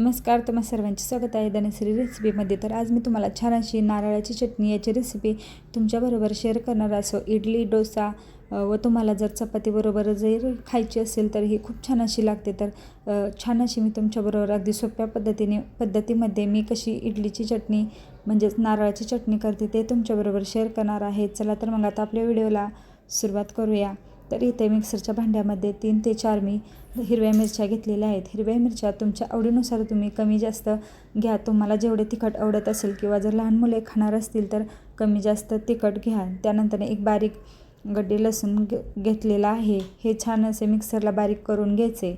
नमस्कार तुम्हा सर्वांचे स्वागत आहे धनश्री रेसिपीमध्ये तर आज मी तुम्हाला छान अशी नारळाची चटणी याची रेसिपी तुमच्याबरोबर शेअर करणार असो इडली डोसा व तुम्हाला जर चपातीबरोबर जर खायची असेल तर ही खूप छान अशी लागते. तर छान अशी मी तुमच्याबरोबर अगदी सोप्या पद्धतीने पद्धतीमध्ये मी कशी इडलीची चटणी म्हणजेच नारळाची चटणी करते ते तुमच्याबरोबर शेअर करणार आहे. चला तर मग आता आपल्या व्हिडिओला सुरुवात करूया. तर इथे मिक्सरच्या भांड्यामध्ये तीन ते चार मी हिरव्या मिरच्या घेतलेल्या आहेत. हिरव्या मिरच्या तुमच्या आवडीनुसार तुम्ही कमी जास्त घ्या. तुम्हाला जेवढे तिखट आवडत असेल किंवा जर लहान मुले खाणार असतील तर कमी जास्त तिखट घ्या. त्यानंतर एक बारीक गड्डे लसूण घे घेतलेला आहे. हे छान असे मिक्सरला बारीक करून घ्यायचे.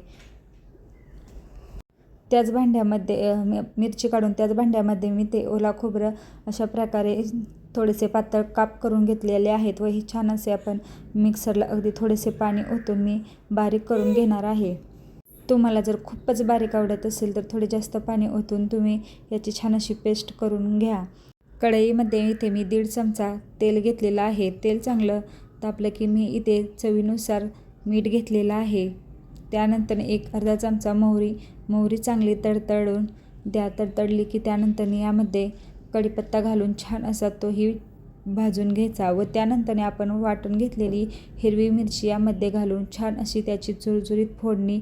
त्याच भांड्यामध्ये मिरची काढून त्याच भांड्यामध्ये मी ते ओला खोबरं अशा प्रकारे थोडेसे पातळ काप करून घेतलेले आहेत व हे छान असे आपण मिक्सरला अगदी थोडेसे पाणी ओतून मी बारीक करून घेणार आहे. तुम्हाला जर खूपच बारीक आवडत असेल तर थोडे जास्त पाणी ओतून तुम्ही याची छान अशी पेस्ट करून घ्या. कढईमध्ये इथे मी दीड चमचा तेल घेतलेलं आहे. तेल चांगलं तापलं की मी इथे चवीनुसार मीठ घेतलेलं आहे. त्यानंतर एक अर्धा चमचा मोहरी. मोहरी चांगली तडतडून द्या तडतडली की त्यानंतर यामध्ये कढीपत्ता घालून छान असा तोही भाजून घ्यायचा व त्यानंतरने आपण वाटून घेतलेली हिरवी मिरची यामध्ये घालून छान अशी त्याची चुरचुरीत फोडणी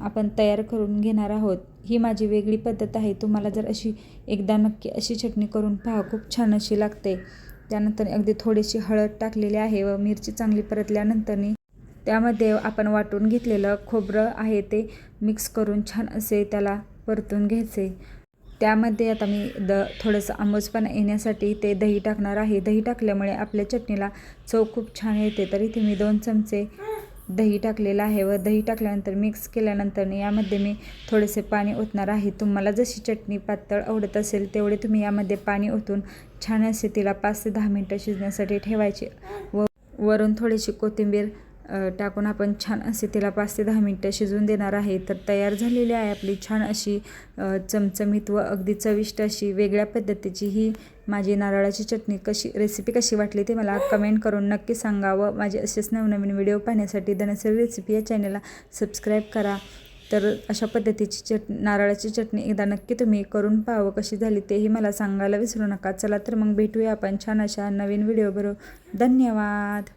आपण तयार करून घेणार आहोत. ही माझी वेगळी पद्धत आहे. तुम्हाला जर अशी एकदा नक्की अशी चटणी करून पहा खूप छान अशी लागते. त्यानंतर अगदी थोडीशी हळद टाकलेली आहे व मिरची चांगली परतल्यानंतरनी त्यामध्ये आपण वाटून घेतलेलं खोबरं आहे ते मिक्स करून छान असे त्याला परतून घ्यायचे. त्यामध्ये आता मी द थोडंसं आंबोजपणा येण्यासाठी ते दही टाकणार आहे. दही टाकल्यामुळे आपल्या चटणीला चव खूप छान येते. तर इथे मी दोन चमचे दही टाकलेलं आहे व दही टाकल्यानंतर मिक्स केल्यानंतर यामध्ये मी थोडेसे पाणी ओतणार आहे. तुम्हाला जशी चटणी पातळ आवडत असेल तेवढे तुम्ही यामध्ये पाणी ओतून छान असे तिला पाच ते दहा मिनटं शिजण्यासाठी ठेवायचे व वरून थोडीशी कोथिंबीर टाकून आपण छान असे तिला पाच ते दहा मिनटं शिजवून देणार आहे. तर तयार झालेली आहे आपली छान अशी चमचमीत व अगदी चविष्ट अशी वेगळ्या पद्धतीची ही माझी नारळाची चटणी. कशी रेसिपी कशी वाटली ते मला कमेंट करून नक्की सांगा व माझे असेच नवनवीन व्हिडिओ पाहण्यासाठी धनसरी रेसिपी या चॅनलला सबस्क्राईब करा. तर अशा पद्धतीची चट नारळाची चटणी एकदा नक्की तुम्ही करून पाहावं कशी झाली तेही मला सांगायला विसरू नका. चला तर मग भेटूया आपण छान अशा नवीन व्हिडिओ बरोबर. धन्यवाद!